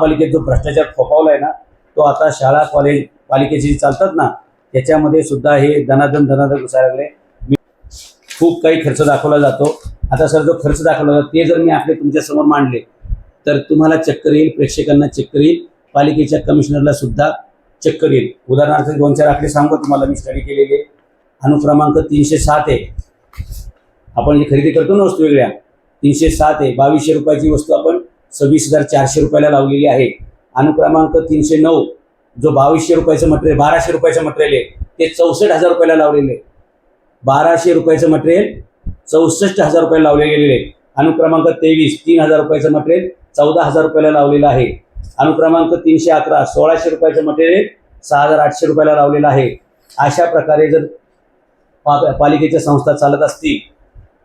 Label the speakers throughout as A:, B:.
A: महापालिकेत जो भ्रष्टाचार फोपावलाय ना तो आता शाळा कॉलेज पालिकेची चालतात ना त्याच्यामध्ये सुद्धा हे धनाधन धनाधन घुसायला लागले. मी- खूप काही खर्च दाखवला जातो. आता सर जो खर्च दाखवला जातो ते जर मी आपले तुमच्यासमोर मांडले तर तुम्हाला चक्कर येईल प्रेक्षकांना चक्कर येईल पालिकेच्या कमिशनरला सुद्धा चक्कर येईल. उदाहरणार्थ दोन चार आकडे सांगतो तुम्हाला मी स्टडी केलेले. अनुक्रमांक तीनशे सात आहे. आपण जी खरेदी करतो ना वस्तू वेगळ्या. तीनशे सात आहे. बावीसशे रुपयाची वस्तू आपण सव्वीस हजार चारशे रुपयाला लावलेली आहे. अनुक्रमांक तीनशे नऊ जो बावीसशे रुपयाचं मटेरियल बाराशे रुपयाचं मटेरियल आहे ते चौसष्ट हजार रुपयाला लावलेले आहे. बाराशे रुपयाचं मटेरियल चौसष्ट हजार रुपयाला लावलेले आहे. अनुक्रमांक तेवीस तीन हजार रुपयाचं मटेरियल चौदा हजार रुपयाला लावलेलं आहे. अनुक्रमांक तीनशे अकरा सोळाशे रुपयाचं मटेरियल सहा हजार आठशे रुपयाला लावलेलं आहे. अशा प्रकारे जर पा- पालिकेच्या संस्था चालत असतील.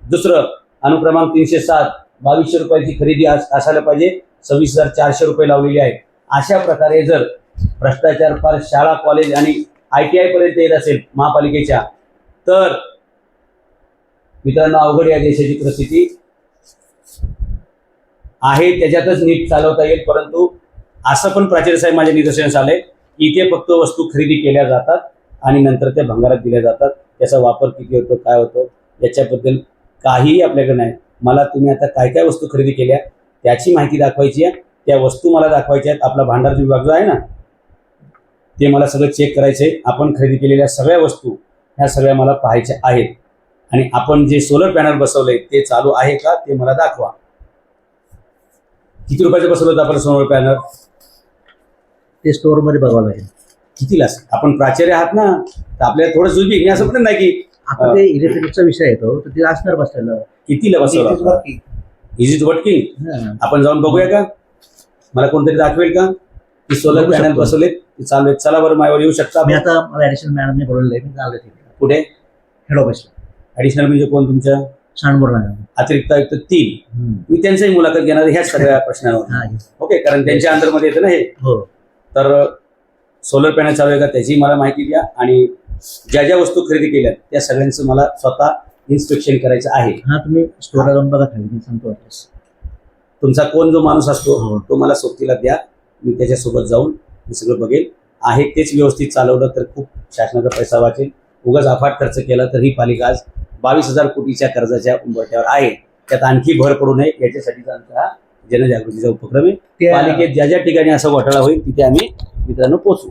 A: दुसरं अनुक्रमांक तीनशे सात बावीसशे रुपयाची खरेदी असायला पाहिजे. सव्वीस हजार चारशे रुपये लावलेली आहे अशा प्रकारे जर भ्रष्टाचार फार शाळा कॉलेज आणि आय टी आय पर्यंत येत असेल महापालिकेच्या तर मित्रांनो अवघड या देशाची परिस्थिती आहे. त्याच्यातच नीट चालवता येईल. परंतु असं पण प्राचार्य साहेब माझ्या निदर्शनास आलंय की इथे फक्त वस्तू खरेदी केल्या जातात आणि नंतर त्या भंगारात दिल्या जातात. त्याचा वापर किती होतो काय होतो याच्याबद्दल काहीही आपल्याकडे नाही. मला तुम्ही आता काय काय वस्तू खरेदी केल्या त्याची माहिती दाखवायची आहे. त्या वस्तू मला दाखवायच्या आहेत. आपला भांडार विभाग जो आहे ना ते मला सगळं चेक करायचं आहे. आपण खरेदी केलेल्या सगळ्या वस्तू ह्या सगळ्या मला पाहायच्या आहेत. आणि आपण जे सोलर पॅनल बसवलंय ते चालू आहे का ते मला दाखवा. किती रुपयाचं बसवलं होतं आपण सोलर पॅनल
B: ते स्टोअरमध्ये बघावं लागेल.
A: कितीला? आपण प्राचार्य आहात ना तर आपल्याला थोडं जुळबी मी असं नाही की
B: आता ते इलेक्ट्रिकचा विषय येतो तर ते असणार बसलेलं.
A: कितीला बसवलं? Is it working. आपण जाऊन बघूया का? मला कोणतरी दाखवेल का? की सोलर पॅनल. बसवलेत. ते चालू आहेत. चला बरं माझ्यावर येऊ शकता
B: मी आता मला ऍडिशनल मॅडमने बोलवलं आहे. मी तिथे
A: पुढे
B: हेड ऑफिसला
A: ऍडिशनल म्हणजे कोण तुमच्या
B: सांडबोर मॅडम
A: अतिरिक्त आयुक्त तीन. मी त्यांचाही मुलाखत घेणार ह्याच सगळ्या प्रश्नावर. ओके कारण त्यांच्या अंतर्मध्ये येतं ना हे.
B: हो.
A: तर सोलर पॅनल चालू आहे का त्याची मला माहिती द्या. आणि ज्या ज्या वस्तू खरेदी केल्या त्या सगळ्यांचं मला स्वतः इन्स्पेक्शन करायचं आहे.
B: हा तुम्ही स्टोअरला जाऊन बघा खाली मी सांगतो ऍड्रेस
A: तुमचा कोण जो माणूस असतो
B: हो.
A: तो मला सोबतीला द्या. मी त्याच्यासोबत जाऊन हे सगळं बघेल. आहे तेच व्यवस्थित चालवलं तर खूप शासनाचा पैसा वाचेल. उगाच अफाट खर्च केला तर ही पालिका आज बावीस हजार कोटीच्या कर्जाच्या उंबरठ्यावर आहे. त्यात आणखी भर पडू नये याच्यासाठीचा आमचा हा जनजागृतीचा उपक्रम आहे.
B: त्या-
A: पालिकेत ज्या ज्या ठिकाणी असा घोटाळा होईल तिथे आम्ही मित्रांनो पोचू